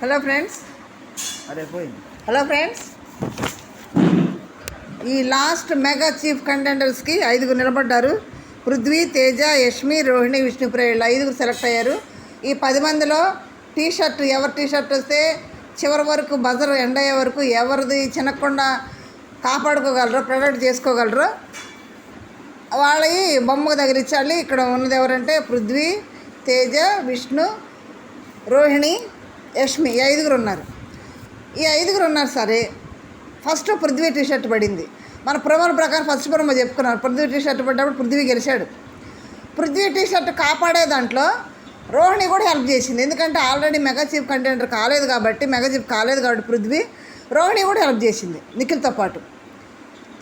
Hello friends. Hello friends. ఈ last mega chief కంటెండర్స్కి ఐదుగురు నిలబడ్డారు. పృథ్వీ తేజ యష్మి రోహిణి విష్ణుప్రియ వీళ్ళు ఐదుగురు సెలెక్ట్ అయ్యారు. ఈ పది మందిలో టీ షర్ట్ ఎవరి టీ షర్ట్ వస్తే చివరి వరకు బజర్ ఎండ్ అయ్యే వరకు ఎవరిది చినకుండా కాపాడుకోగలరో ప్రొటెక్ట్ చేసుకోగలరో వాళ్ళవి బొమ్మకు తగిలించాలి ఇక్కడ ఉన్నది ఎవరంటే పృథ్వీ తేజ విష్ణు రోహిణి యష్మి ఈ ఐదుగురు ఉన్నారు. ఈ ఐదుగురు ఉన్నారు సరే. ఫస్ట్ పృథ్వీ టీ షర్ట్ పడింది. మన ప్రమాణ ప్రకారం ఫస్ట్ ప్రమో చెప్పుకున్నారు. పృథ్వీ టీ షర్ట్ పడ్డప్పుడు పృథ్వీ గెలిచాడు. పృథ్వీ టీ షర్ట్ కాపాడే దాంట్లో రోహిణి కూడా హెల్ప్ చేసింది. ఎందుకంటే ఆల్రెడీ మెగా చీఫ్ కంటెంటర్ కాలేదు కాబట్టి మెగా చీఫ్ కాలేదు కాబట్టి పృథ్వీ రోహిణి కూడా హెల్ప్ చేసింది నిఖిల్తో పాటు.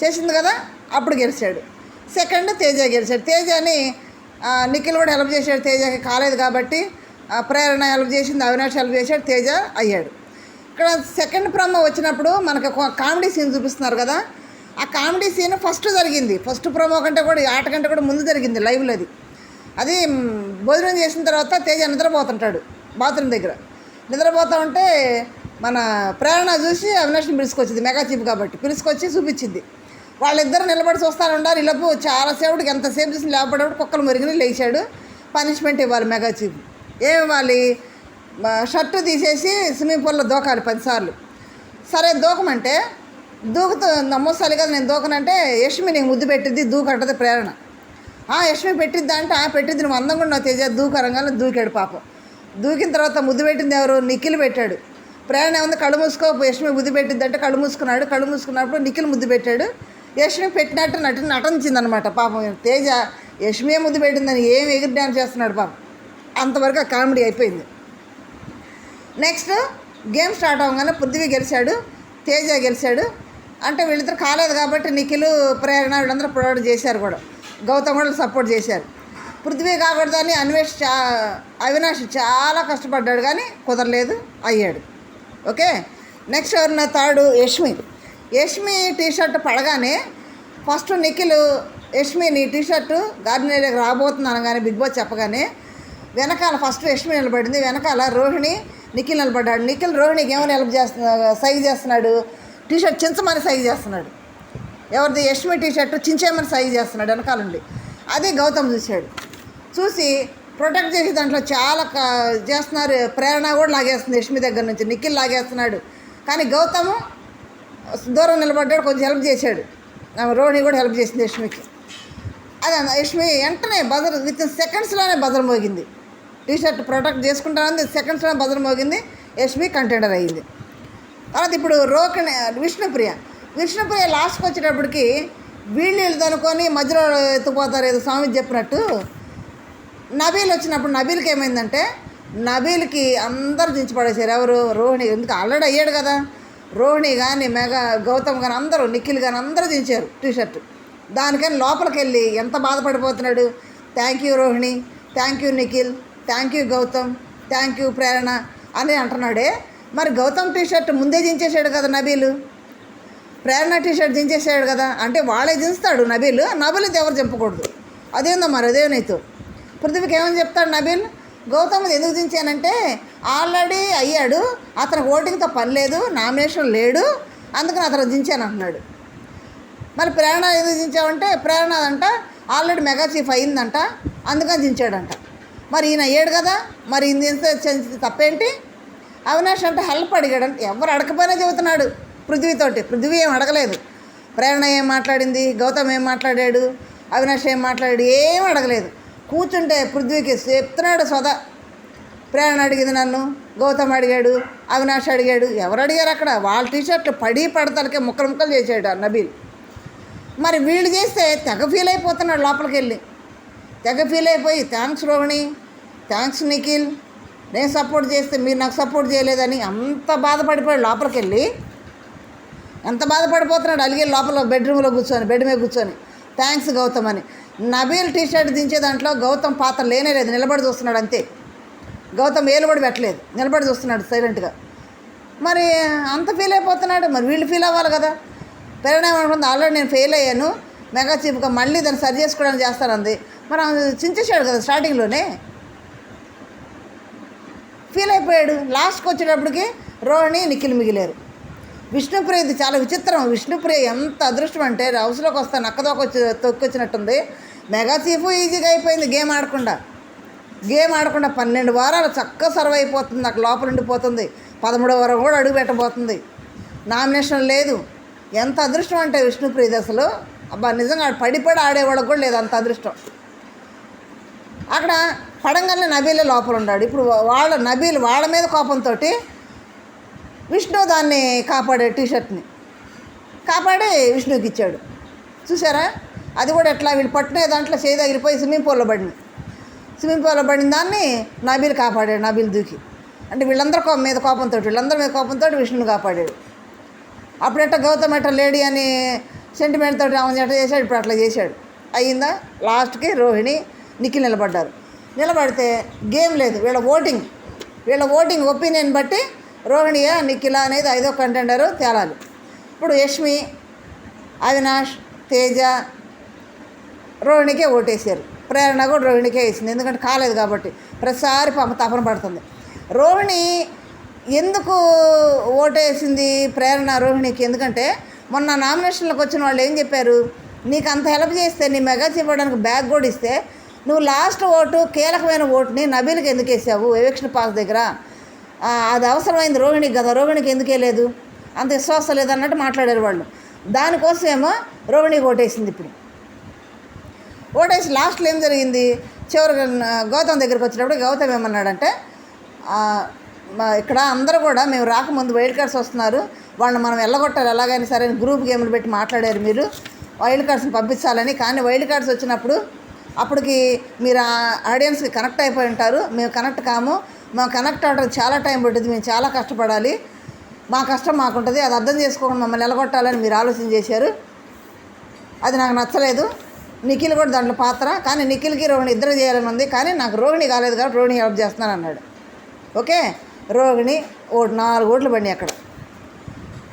చేసింది కదా? అప్పుడు గెలిచాడు. సెకండ్ తేజ గెలిచాడు. తేజని అని నిఖిల్ కూడా హెల్ప్ చేశాడు. తేజకి కాలేదు కాబట్టి ప్రేరణ హెల్ప్ చేసింది అవినాష్ హెల్ప్ చేశాడు తేజ అయ్యాడు. ఇక్కడ సెకండ్ ప్రోమో వచ్చినప్పుడు మనకు కామెడీ సీన్ చూపిస్తున్నారు కదా ఆ కామెడీ సీన్ ఫస్ట్ జరిగింది. ఫస్ట్ ప్రమో కంటే కూడా ఆట కంటే కూడా ముందు జరిగింది లైవ్లో అది. అది భోజనం చేసిన తర్వాత తేజ నిద్రపోతుంటాడు బాత్రూమ్ దగ్గర. నిద్రపోతా ఉంటే మన ప్రేరణ చూసి అవినాష్ని పిలుచుకొచ్చింది మెగా చీఫ్ కాబట్టి. పిలుచుకొచ్చి చూపించింది. వాళ్ళిద్దరు నిలబడి చూస్తాను ఉండాలి ఇలాపు చాలాసేపుడికి ఎంతసేపు చూసి లేపడప్పుడు కుక్కలు మురిగిని లేచాడు. పనిష్మెంట్ ఇవ్వాలి మెగా చీఫ్. ఏమి ఇవ్వాలి షర్టు తీసేసి స్విమ్మింగ్ పూల్లో దూకాలి పదిసార్లు. సరే దూకమంటే దూకుతూ నమ్మో కదా నేను దూకనంటే యష్మి నీకు ముద్దు పెట్టిద్ది దూకంటది ప్రేరణ. ఆ యష్మి పెట్టిద్దా అంటే ఆ పెట్టిద్ది నువ్వు అందంగా ఉన్నావు తేజ దూకరంగానే దూకాడు పాపం. దూకిన తర్వాత ముద్దు పెట్టింది ఎవరు? నిఖిల్ పెట్టాడు. ప్రేరణ ఏముంది? కళ్ళు మూసుకో యష్మి ముద్దు పెట్టిద్ది అంటే కళ్ళు మూసుకున్నాడు. కళ్ళు మూసుకున్నప్పుడు నిఖిల్ ముద్దు పెట్టాడు. యష్మి పెట్టినట్టు నటి నటించింది అనమాట పాపం. తేజ యష్మి ముద్దు పెట్టిందని ఏం ఎగిరి డ్యాన్స్ చేస్తున్నాడు పాపం. అంతవరకు ఆ కామెడీ అయిపోయింది. నెక్స్ట్ గేమ్ స్టార్ట్ అవ్వగానే పృథ్వీ గెలిచాడు తేజ గెలిచాడు. అంటే వీళ్ళిద్దరు కాలేదు కాబట్టి నిఖిలు ప్రేరణ వీళ్ళందరూ ప్రొవైడ్ చేశారు కూడా. గౌతమ్ కూడా సపోర్ట్ చేశారు. పృథ్వీ కాకూడదని అన్వేష్ చా అవినాష్ చాలా కష్టపడ్డాడు కానీ కుదరలేదు అయ్యాడు. Okay? Next ఎవరిన third Yashmi. Yashmi T shirt పడగానే ఫస్ట్ నిఖిల్ యష్మి నీ టీ షర్టు గార్డెన్ రాబోతున్నాను కానీ బిగ్ బాస్ చెప్పగానే వెనకాల ఫస్ట్ యష్మి నిలబడింది. వెనకాల రోహిణి నిఖిల్ నిలబడ్డాడు. నిఖిల్ రోహిణికి ఏమైనా హెల్ప్ చేస్తున్నా సైజ్ చేస్తున్నాడు? టీ షర్ట్ చించమని సైజ్ చేస్తున్నాడు. ఎవరిది యష్మి టీ షర్ట్ చించేమని సైజ్ చేస్తున్నాడు వెనకాల అదే గౌతమ్ చూశాడు. చూసి ప్రొటెక్ట్ చేసే దాంట్లో చాలా క- చేస్తున్నారు. ప్రేరణ కూడా లాగేస్తుంది యష్మి దగ్గర నుంచి. నిఖిల్ లాగేస్తున్నాడు. కానీ గౌతమ్ దూరం నిలబడ్డాడు కొంచెం హెల్ప్ చేశాడు. రోహిణి కూడా హెల్ప్ చేసింది యష్మికి. అదే అన్న, యష్మి వెంటనే బజర్ విత్ ఇన్ సెకండ్స్లోనే బజర్ మోగింది. టీషర్ట్ ప్రొటెక్ట్ చేసుకుంటానంది స్టాండ్ భద్రం మోగింది. యష్మి కంటెండర్ అయ్యింది తర్వాత ఇప్పుడు రోకిణి విష్ణుప్రియ. విష్ణుప్రియ లాస్ట్కి వచ్చేటప్పటికి వీళ్ళు అనుకొని మధ్యలో ఎత్తుపోతారు ఏదో స్వామి చెప్పినట్టు. నబీల్ వచ్చినప్పుడు నబీల్కి ఏమైందంటే నబీల్కి అందరు దించి పడేశారు. ఎవరు? రోహిణి. ఎందుకు? ఆల్రెడీ అయ్యాడు కదా. రోహిణి కానీ మెగా గౌతమ్ కానీ అందరూ నిఖిల్ కానీ అందరూ దించారు టీ షర్ట్ దానికని లోపలికి వెళ్ళి ఎంత బాధపడిపోతున్నాడు. Thank you Rohini. Thank you Nikhil. Thank you Gautam thank you Prerana అని అంటున్నాడే. మరి గౌతమ్ టీ షర్ట్ ముందే దించేశాడు కదా నబీలు? ప్రేరణ టీ షర్ట్ దించేసాడు కదా? అంటే వాళ్ళే దించుతాడు నబీలు నబీలు ఎవరు చెప్పకూడదు అదేందో మరి అదే నీతో? పృథ్వీకి ఏమని చెప్తాడు నబీల్? గౌతమ్ ఎందుకు దించానంటే ఆల్రెడీ అయ్యాడు అతను ఓటింగ్తో పని లేదు నామినేషన్ లేడు అందుకని అతను దించాను అంటున్నాడు. మరి ప్రేరణ ఎందుకు దించావంటే ప్రేరణ అంట ఆల్రెడీ మెగా చీఫ్ అయిందంట అందుకని దించాడంట. మరి ఈయన అయ్యాడు కదా? మరి ఈయన తప్పేంటి? అవినాష్ అంటే హెల్ప్ అడిగాడు. ఎవరు అడగపోయినా చెబుతున్నాడు పృథ్వీతోటి. పృథ్వీ ఏం అడగలేదు. ప్రేరణ ఏం మాట్లాడింది? గౌతమ్ ఏం మాట్లాడాడు? అవినాష్ ఏం మాట్లాడాడు? ఏం అడగలేదు. కూర్చుంటే పృథ్వీకి చెప్తున్నాడు సొద. ప్రేరణ అడిగింది నన్ను. గౌతమ్ అడిగాడు. అవినాష్ అడిగాడు. ఎవరు అడిగారు అక్కడ? వాళ్ళ టీషర్ట్లు పడి పడతలకే ముక్కలు ముక్కలు చేసాడు నబీల్. మరి వీళ్ళు చేస్తే తెగ ఫీల్ అయిపోతున్నాడు లోపలికి వెళ్ళి తెగ ఫీల్ అయిపోయి థ్యాంక్స్ రోహిణి థ్యాంక్స్ నిఖిల్ నేను సపోర్ట్ చేస్తే మీరు నాకు సపోర్ట్ చేయలేదని అంత బాధపడిపోయాడు లోపలికి వెళ్ళి ఎంత బాధపడిపోతున్నాడు? అలిగే లోపల బెడ్రూమ్లో కూర్చొని బెడ్ మీద కూర్చొని. థ్యాంక్స్ గౌతమ్ అని. నబీల్ టీ షర్ట్ దించే దాంట్లో గౌతమ్ పాత్ర లేనే లేదు. నిలబడి చూస్తున్నాడు అంతే. గౌతమ్ ఏలు కూడా పెట్టలేదు. నిలబడి చూస్తున్నాడు సైలెంట్గా మరి అంత ఫీల్ అయిపోతున్నాడు. మరి వీళ్ళు ఫీల్ అవ్వాలి కదా. ప్రేరణ ఏమనుకుంది ఆల్రెడీ నేను ఫెయిల్ అయ్యాను. మెగా చీప్గా మళ్ళీ దాన్ని సరి చేసుకోవడానికి చేస్తానంది మనం చించేసాడు కదా స్టార్టింగ్లోనే. ఫీల్ అయిపోయాడు. లాస్ట్కి వచ్చేటప్పటికి రోహిణి నిఖిల్ మిగిలేరు. విష్ణుప్రియ ఇది చాలా విచిత్రం. విష్ణుప్రియ ఎంత అదృష్టం అంటే హౌస్లోకి వస్తే నక్కదోకొచ్చి తొక్కొచ్చినట్టుంది. మెగా చీఫ్ ఈజీగా అయిపోయింది గేమ్ ఆడకుండా. గేమ్ ఆడకుండా పన్నెండు వారాలు చక్కగా సర్వ్ అయిపోతుంది. నాకు లోపల ఉండిపోతుంది. పదమూడో వారం కూడా అడుగు పెట్టబోతుంది. నామినేషన్ లేదు. ఎంత అదృష్టం అంటే విష్ణుప్రియది అసలు. అబ్బా నిజంగా పడిపడి ఆడేవాళ్ళకి కూడా లేదు అంత అదృష్టం. అక్కడ పడంగానే నబీలే లోపల ఉన్నాడు ఇప్పుడు వాళ్ళ నబీలు వాళ్ళ మీద కోపంతో విష్ణు దాన్ని కాపాడే టీషర్ట్ని కాపాడి విష్ణుకి ఇచ్చాడు. చూసారా అది కూడా ఎట్లా వీళ్ళు పట్టునే దాంట్లో చేయి తగిలిపోయి స్విమ్మింగ్ పూల్లో పడింది. స్విమ్మింగ్ పూల్లో పడిన దాన్ని నబీలు కాపాడాడు నబీలు దూకి. అంటే వీళ్ళందరి కోపం మీద కోపంతో వీళ్ళందరి మీద కోపంతో విష్ణుని కాపాడాడు అప్పుడెట్ట గౌతమ్ ఎట్ట లేడీ అని సెంటిమెంట్ తోటి ఆమె ఎట్ట చేశాడు? ఇప్పుడు అట్లా చేశాడు. అయ్యిందా? లాస్ట్కి రోహిణి నిఖిల్ నిలబడ్డారు. నిలబడితే గేమ్ లేదు. వీళ్ళ ఓటింగ్ వీళ్ళ ఓటింగ్ ఒపీనియన్ బట్టి రోహిణియా నిఖిల అనేది ఐదో కంటెండరు తేలాలి. ఇప్పుడు యష్మి అవినాష్ తేజ రోహిణికే ఓటేసారు. ప్రేరణ కూడా రోహిణికే వేసింది. ఎందుకంటే కాలేదు కాబట్టి. ప్రతిసారి పాప తపన పడుతుంది. రోహిణి ఎందుకు ఓటేసింది ప్రేరణ రోహిణికి? ఎందుకంటే మొన్న నామినేషన్లకు వచ్చిన వాళ్ళు ఏం చెప్పారు? నీకు అంత హెల్ప్ చేస్తే నీ మెగా చెప్పడానికి బ్యాగ్ కూడా ఇస్తే నువ్వు లాస్ట్ ఓటు కీలకమైన ఓటుని నబీలకు ఎందుకు వేసావు? ఎలక్షన్ పాస్ దగ్గర. అది అవసరమైంది రోహిణికి కదా రోహిణికి ఎందుకే లేదు అంత విశ్వాసం లేదన్నట్టు మాట్లాడారు వాళ్ళు. దానికోసమేమో రోహిణికి ఓటేసింది ఇప్పుడు. ఓటేసి లాస్ట్లో ఏం జరిగింది? చివరికి గౌతమ్ దగ్గరికి వచ్చినప్పుడు గౌతమ్ ఏమన్నాడంటే ఇక్కడ అందరూ కూడా మేము రాకముందు వైల్డ్ కార్డ్స్ వస్తున్నారు. వాళ్ళని మనం వెళ్ళగొట్టాలి ఎలాగైనా సరే అని గ్రూప్ గేమ్లు పెట్టి మాట్లాడారు మీరు. వైల్డ్ కార్డ్స్ని పంపించాలని. కానీ వైల్డ్ కార్డ్స్ వచ్చినప్పుడు అప్పటికి మీరు ఆడియన్స్కి కనెక్ట్ అయిపోయి ఉంటారు. మేము కనెక్ట్ కాము. మేము కనెక్ట్ అవ్వడానికి చాలా టైం పడుతుంది. మేము చాలా కష్టపడాలి. మా కష్టం మాకుంటుంది. అది అర్థం చేసుకోకుండా మమ్మల్ని నిలగొట్టాలని మీరు ఆలోచన చేశారు. అది నాకు నచ్చలేదు. నిఖిల్ కూడా దాంట్లో పాత్ర. కానీ నిఖిల్కి రోహిణి ఇద్దరు చేయాలని ఉంది. కానీ నాకు రోహిణి కాలేదు కాబట్టి రోహిణి హెల్ప్ చేస్తున్నాను అన్నాడు ఓకే? రోహిణి ఓ నాలుగు ఓట్లు బండి అక్కడ.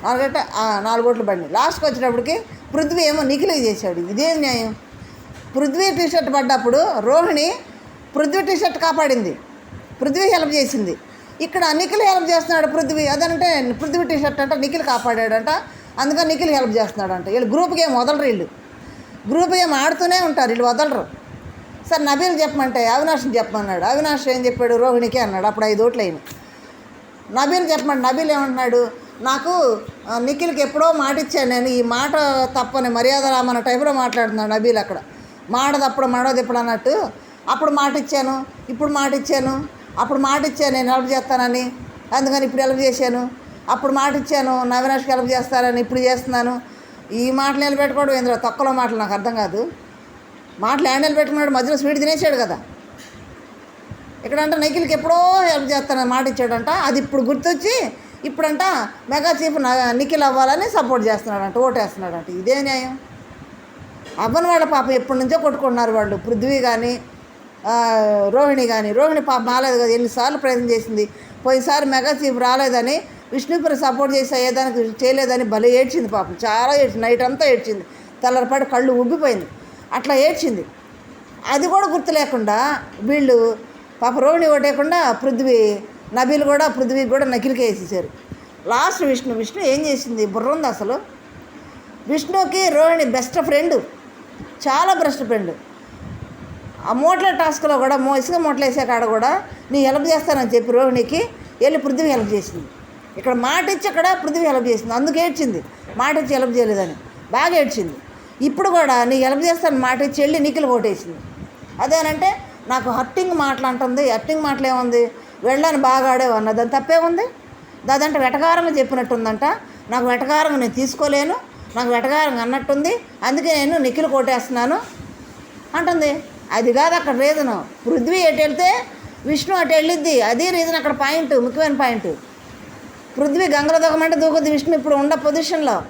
నాలుగంటే నాలుగు ఓట్లు బండి లాస్ట్కి వచ్చేటప్పటికి పృథ్వీ ఏమో నిఖిల్కి చేశాడు. ఇదేం న్యాయం. పృథ్వీ టీషర్ట్ పడ్డప్పుడు రోహిణి పృథ్వీ టీషర్ట్ కాపాడింది. పృథ్వీ హెల్ప్ చేసింది. ఇక్కడ నిఖిల్ హెల్ప్ చేస్తున్నాడు పృథ్వీ. అదంటే పృథ్వీ టీ షర్ట్ అంటే నిఖిల్ కాపాడాడంట. అందుకని నిఖిల్ హెల్ప్ చేస్తున్నాడు అంట వీళ్ళు గ్రూప్ గేమ్ వదలరు వీళ్ళు. గ్రూప్ గేమ్ ఆడుతూనే ఉంటారు వీళ్ళు వదలరు. సార్ నబీల్ చెప్పమంటే అవినాష్ని చెప్పమన్నాడు. అవినాష్ ఏం చెప్పాడు? రోహిణికి అన్నాడు. అప్పుడు ఐదు ఓట్లు అయినాయి. నబీల్ చెప్పమంటే నబీల్ ఏమంటున్నాడు? నాకు నిఖిల్కి ఎప్పుడో మాట ఇచ్చాను నేను ఈ మాట తప్పని మర్యాద రామన్న టైపులో మాట్లాడుతున్నాడు నబీల్ అక్కడ. మాట తప్పుడు మడవది ఇప్పుడు అన్నట్టు. అప్పుడు మాట ఇచ్చాను ఇప్పుడు మాట ఇచ్చాను అప్పుడు మాట ఇచ్చాను నేను హెల్ప్ చేస్తానని. అందుకని ఇప్పుడు హెల్ప్ చేశాను. అప్పుడు మాట ఇచ్చాను నవీనాష్కి హెల్ప్ చేస్తానని ఇప్పుడు చేస్తున్నాను. ఈ మాటలు నిలబెట్టుకోవడం ఏంద్ర? తక్కువలో మాటలు నాకు అర్థం కాదు. మాటలు హ్యాండ్ నిలబెట్టుకున్నాడు మధ్యలో స్వీట్ తినేసాడు కదా. ఇక్కడంటే నిఖిల్కి ఎప్పుడో హెల్ప్ చేస్తానని మాట ఇచ్చాడంట అది ఇప్పుడు గుర్తొచ్చి ఇప్పుడంట మెగా చీఫ్ నిఖిల్ అవ్వాలని సపోర్ట్ చేస్తున్నాడంట ఓటేస్తున్నాడంట. ఇదే న్యాయం. అవ్వని వాళ్ళ పాప ఎప్పటి నుంచో కొట్టుకుంటున్నారు వాళ్ళు. పృథ్వీ కానీ రోహిణి కానీ రోహిణి పాప రాలేదు కదా ఎన్నిసార్లు ప్రయత్నం చేసింది. పోయినసారి మెగా చీఫ్ రాలేదని విష్ణుపురి సపోర్ట్ చేసి అయ్యేదానికి చేయలేదని భలే ఏడ్చింది పాపం. చాలా ఏడ్చింది. నైట్ అంతా ఏడ్చింది. తెల్లరిపాటి కళ్ళు ఉబ్బిపోయింది అట్లా ఏడ్చింది. అది కూడా గుర్తు లేకుండా వీళ్ళు పాప రోహిణి ఓటేయకుండా పృథ్వీ నబీలు కూడా పృథ్వీ కూడా నకిలికే వేసేసారు. లాస్ట్ విష్ణు విష్ణు ఏం చేసింది? బుర్రంది అసలు. విష్ణుకి రోహిణి బెస్ట్ ఫ్రెండ్ చాలా బెస్ట్ ఫ్రెండ్ ఆ మూటల టాస్క్లో కూడా మో ఇసుక మూటలు వేసే కాడ కూడా నీ హెల్ప్ చేస్తానని చెప్పి రోహిణికి వెళ్ళి పృథ్వీ హెల్ప్ చేసింది. ఇక్కడ మాట ఇచ్చి అక్కడ పృథ్వీ హెల్ప్ చేసింది. అందుకు ఏడ్చింది. మాట ఇచ్చి హెల్ప్ చేయలేదని. బాగా ఏడ్చింది. ఇప్పుడు కూడా నీ హెల్ప్ చేస్తాను మాట ఇచ్చి వెళ్ళి నిఖిల్ కొట్టేసింది అదేనంటే నాకు హర్టింగ్ మాటలు అంటుంది. హర్టింగ్ మాటలు ఏముంది? వెళ్ళాను బాగా ఆడేవు అన్న దాని తప్పే ఉంది. దాదంటే వెటకారంగా చెప్పినట్టుందంట. నాకు వెటకారంగా నేను తీసుకోలేను. నాకు వెటకారంగా అన్నట్టుంది. అందుకే నేను నిఖిల్ కొట్టేస్తున్నాను. అంటుంది. అది కాదు అక్కడ రీజను పృథ్వీ ఎటు వెళ్తే విష్ణు అటు వెళ్ళిద్ది. అది రీజన్ అక్కడ పాయింట్ ముఖ్యమైన పాయింట్ పృథ్వీ గంగలో దూకమంటే దూకుద్ది విష్ణు ఇప్పుడు ఉన్న పొజిషన్లో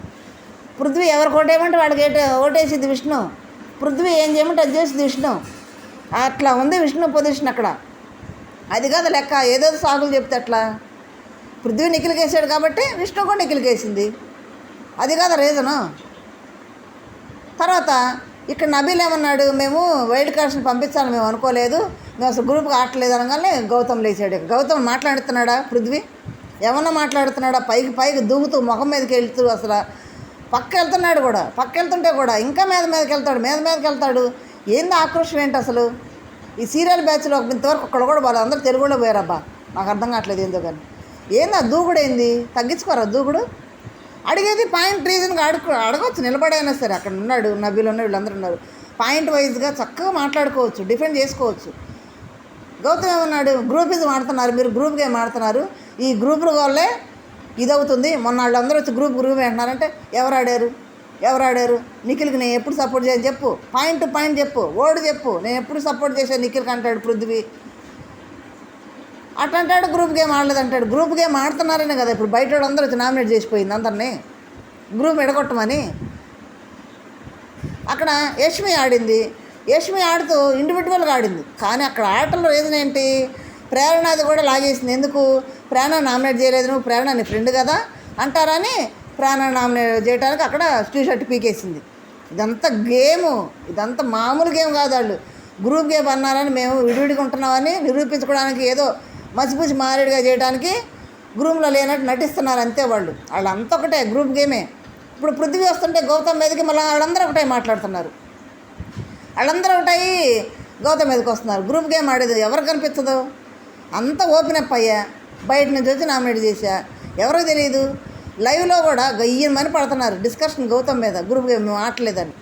పృథ్వీ ఎవరు కొట్టేయమంటే వాడికి ఏట ఓటేసిద్ది విష్ణు. పృథ్వీ ఏం చేయమంటే అది చేసింది విష్ణు. అట్లా ఉంది విష్ణు పొజిషన్ అక్కడ. అది కాదు లెక్క ఏదో సాగులు చెప్తే అట్లా పృథ్వీ నిఖిలికేసాడు కాబట్టి విష్ణు కూడా నిఖిలికేసింది. అది కాదు రీజను. తర్వాత ఇక్కడ నబీల్ ఏమన్నాడు మేము వైల్డ్ కార్డ్స్ని పంపించాలని మేము అనుకోలేదు మేము అసలు గ్రూప్కి ఆడలేదు అనగానే గౌతమ్ లేచాడు. గౌతమ్ మాట్లాడుతున్నాడా పృథ్వీ? ఏమన్నా మాట్లాడుతున్నాడా? పైకి పైకి దూకుతూ ముఖం మీదకి వెళ్తూ అసలు పక్క వెళ్తున్నాడు కూడా పక్క వెళ్తుంటే కూడా ఇంకా మీద మీదకి వెళ్తాడు మీద మీదకి వెళ్తాడు. ఏంది ఆక్రోషం ఏంటి అసలు? ఈ సీరియల్ బ్యాచ్లో ఇంతవరకు ఒక్కడ కూడా పోలేదు అందరూ తెలుగులో పోయారబ్బా. నాకు అర్థం కావట్లేదు ఏందో కానీ. ఏందా దూకుడు ఏంది? తగ్గించుకోరా దూకుడు? అడిగేది పాయింట్ రీజన్గా అడుగు అడగవచ్చు నిలబడైనా సరే. అక్కడ ఉన్నాడు నబీలు ఉన్న వీళ్ళందరూ ఉన్నారు. పాయింట్ వైజ్గా చక్కగా మాట్లాడుకోవచ్చు డిఫెండ్ చేసుకోవచ్చు. గౌతమ్ ఏమన్నాడు? గ్రూపిజం ఆడుతున్నారు మీరు గ్రూప్ గేమ్ ఆడుతున్నారు. ఈ గ్రూపుల వల్లే ఇదవుతుంది. మొన్న వాళ్ళందరూ వచ్చి గ్రూప్ గ్రూప్ అంటున్నారంటే ఎవరు ఆడారు? ఎవరు ఆడారు నిఖిల్కి నేను ఎప్పుడు సపోర్ట్ చేయని చెప్పు. పాయింట్ టు పాయింట్ చెప్పు. ఓడు చెప్పు. నేను ఎప్పుడు సపోర్ట్ చేశాను నిఖిల్కి అంటాడు పృథ్వీ. అట్లా అంటాడు గ్రూప్ గేమ్ ఆడలేదు అంటాడు. గ్రూప్ గేమ్ ఆడుతున్నారనే కదా ఇప్పుడు బయట అందరూ వచ్చి నామినేట్ చేసిపోయింది అందరినీ. గ్రూప్ ఎడగొట్టమని. అక్కడ యష్మి ఆడింది. యష్మి ఆడుతూ ఇండివిజువల్గా ఆడింది. కానీ అక్కడ ఆటలో రీజన్ ఏంటి? ప్రేరణది కూడా లాగేసింది. ఎందుకు? ప్రేరణ నామినేట్ చేయలేదు నువ్వు. ప్రేరణ నీ ఫ్రెండ్ కదా అంటారని ప్రేరణ చేయడానికి అక్కడ టీ షర్ట్ పీకేసింది. ఇదంతా గేము. ఇదంతా మామూలు గేమ్ కాదు వాళ్ళు. గ్రూప్ గేమ్ అన్నారని మేము విడివిడిగా ఉంటున్నామని నిరూపించుకోవడానికి ఏదో మసిపూసి మారేడుగా చేయడానికి గ్రూప్లో లేనట్టు నటిస్తున్నారు అంతే వాళ్ళు. వాళ్ళంతా ఒకటే గ్రూప్ గేమే. ఇప్పుడు పృథ్వీ వస్తుంటే గౌతమ్ మీదకి మళ్ళీ వాళ్ళందరూ ఒకటే మాట్లాడుతున్నారు. వాళ్ళందరూ ఒకటాయి గౌతమ్ మీదకి వస్తున్నారు. గ్రూప్ గేమ్ ఆడేది ఎవరు కనిపించదు అంత ఓపెన్ అప్ అయ్యా. బయట నుంచి వచ్చి నామినేట్ చేశా. ఎవరికి తెలియదు లైవ్లో కూడా గయ్యమని పడుతున్నారు. డిస్కషన్ గౌతమ్ మీద గ్రూప్ గేమ్ మేము ఆడలేదని.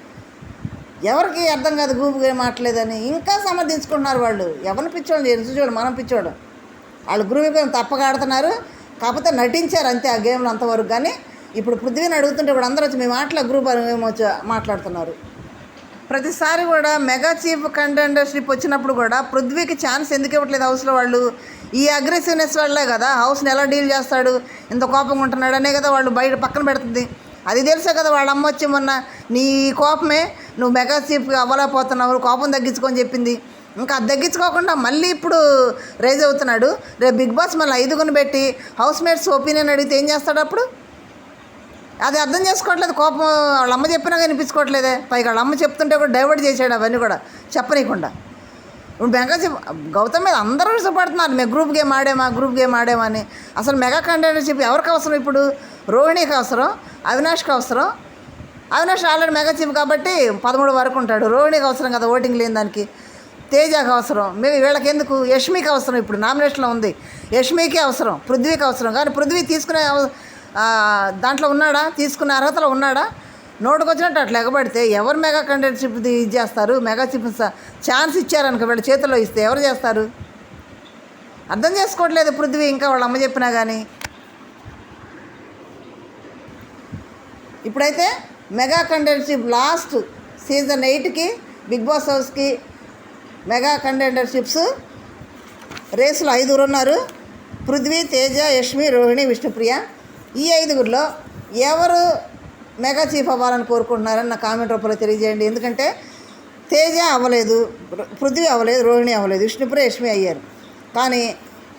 ఎవరికి అర్థం కాదు గ్రూప్ గేమ్ ఆడలేదని. ఇంకా సమర్థించుకుంటున్నారు వాళ్ళు. ఎవరిని పిచ్చోడు ఎరుసు చూడు మనం పిచ్చోడు వాళ్ళు గ్రూప్ గేమ్ తప్పగా ఆడుతున్నారు. కాకపోతే నటించారు అంతే ఆ గేమ్లో అంతవరకు. కానీ ఇప్పుడు పృథ్వీని అడుగుతుంటే ఇప్పుడు అందరూ వచ్చి మేము ఆటల గ్రూప్ అని వచ్చి మాట్లాడుతున్నారు. ప్రతిసారి కూడా మెగా చీఫ్ కంటెండర్షిప్ వచ్చినప్పుడు కూడా పృథ్వీకి ఛాన్స్ ఎందుకు ఇవ్వట్లేదు హౌస్లో వాళ్ళు? ఈ అగ్రెసివ్నెస్ వల్లే కదా హౌస్ని ఎలా డీల్ చేస్తాడు? ఇంత కోపంగా ఉంటున్నాడు అనే కదా వాళ్ళు బయట పక్కన పెడుతుంది. అది తెలుసే కదా వాళ్ళ అమ్మ వచ్చి మొన్న నీ కోపమే నువ్వు మెగా చీఫ్ అవ్వలేకపోతున్నావు కోపం తగ్గించుకొని చెప్పింది. ఇంకా అది తగ్గించుకోకుండా మళ్ళీ ఇప్పుడు రైజ్ అవుతున్నాడు. రేపు బిగ్ బాస్ మళ్ళీ ఐదుగుని పెట్టి హౌస్ మేట్స్ ఒపీనియన్ అడిగితే ఏం చేస్తాడు అప్పుడు? అది అర్థం చేసుకోవట్లేదు. కోపం వాళ్ళ అమ్మ చెప్పినా వినిపించుకోవట్లేదే. పైగా వాళ్ళ అమ్మ చెప్తుంటే కూడా డైవర్ట్ చేసాడు అవన్నీ కూడా చెప్పనీయకుండా. ఇప్పుడు మెగా చెప్ గౌతమ్ మీద అందరూ ఇష్టపడుతున్నారు. మేము గ్రూప్ గేమ్ ఆడేమా గ్రూప్ గేమ్ ఆడేమా అని. అసలు మెగా కంటెండర్షిప్ ఎవరికి అవసరం ఇప్పుడు? రోహిణికి అవసరం అవినాష్కి అవసరం. అవినాష్ ఆల్రెడీ మెగా చీఫ్ కాబట్టి పదమూడు వరకు ఉంటాడు. రోహిణికి అవసరం కదా ఓటింగ్ లేని దానికి. తేజాకి అవసరం. మేము వీళ్ళకి ఎందుకు? యష్మికి అవసరం ఇప్పుడు. నామినేషన్లో ఉంది. యష్మికి అవసరం. పృథ్వీకి అవసరం. కానీ పృథ్వీ తీసుకునే అవసరం దాంట్లో ఉన్నాడా? తీసుకునే అర్హతలో ఉన్నాడా? నోటుకొచ్చినట్టు అట్లా ఎగబడితే ఎవరు మెగా కంటెంట్షిప్ ఇది చేస్తారు? మెగా చిప్ ఛాన్స్ ఇచ్చారనుకో వీళ్ళ చేతిలో ఇస్తే ఎవరు చేస్తారు? అర్థం చేసుకోవట్లేదు పృథ్వీ ఇంకా వాళ్ళ అమ్మ చెప్పినా కానీ ఇప్పుడైతే మెగా కంటెండర్షిప్ లాస్ట్ సీజన్ ఎయిట్కి బిగ్ బాస్ హౌస్కి మెగా కంటెంటర్షిప్స్ రేసులో ఐదుగురు ఉన్నారు. పృథ్వీ తేజ యష్మి రోహిణి విష్ణుప్రియ. ఈ ఐదుగురిలో ఎవరు మెగా చీఫ్ అవ్వాలని కోరుకుంటున్నారని నా కామెంట్ రూపంలో తెలియజేయండి. ఎందుకంటే తేజ అవ్వలేదు పృథ్వీ అవ్వలేదు రోహిణి అవ్వలేదు విష్ణుప్రియ యష్మి అయ్యారు. కానీ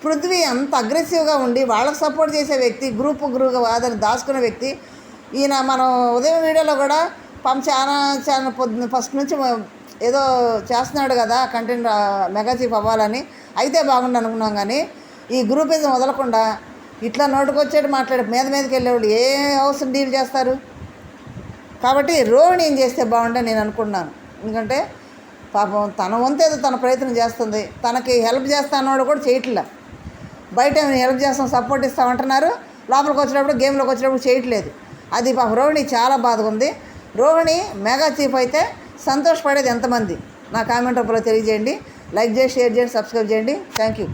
పృథ్వీ అంత అగ్రెసివ్గా ఉండి వాళ్ళకి సపోర్ట్ చేసే వ్యక్తి గ్రూప్ గ్రూప్గా వాదని దాచుకున్న వ్యక్తి ఈయన మనం ఉదయం వీడియోలో కూడా పంప చాలా చాలా పొద్దున్న ఫస్ట్ నుంచి ఏదో చేస్తున్నాడు కదా కంటెంట్ మెగా చీఫ్ అవ్వాలని. అయితే బాగుండు అనుకున్నాం కానీ ఈ గ్రూపిజం వదలకుండా ఇట్లా నోటుకొచ్చాడు మాట్లాడు మీద మీదకి వెళ్ళేవాళ్ళు ఏ అవసరం డీల్ చేస్తారు? కాబట్టి రోహిణి ఏం చేస్తే బాగుండని నేను అనుకున్నాను ఎందుకంటే పాపం తన వంతేదో తన ప్రయత్నం చేస్తుంది. తనకి హెల్ప్ చేస్తా అన్నవాడు కూడా చేయట్లే. బయట హెల్ప్ చేస్తాం సపోర్ట్ ఇస్తామంటున్నారు లోపలికి వచ్చినప్పుడు గేమ్లోకి వచ్చినప్పుడు చేయట్లేదు. అది పాపం రోహిణి చాలా బాధగా ఉంది. రోహిణి మెగా చీఫ్ అయితే సంతోషపడేది ఎంతమంది? నా కామెంట్ రూపంలో తెలియజేయండి. లైక్ చేసి షేర్ చేయండి సబ్స్క్రైబ్ చేయండి. Thank you.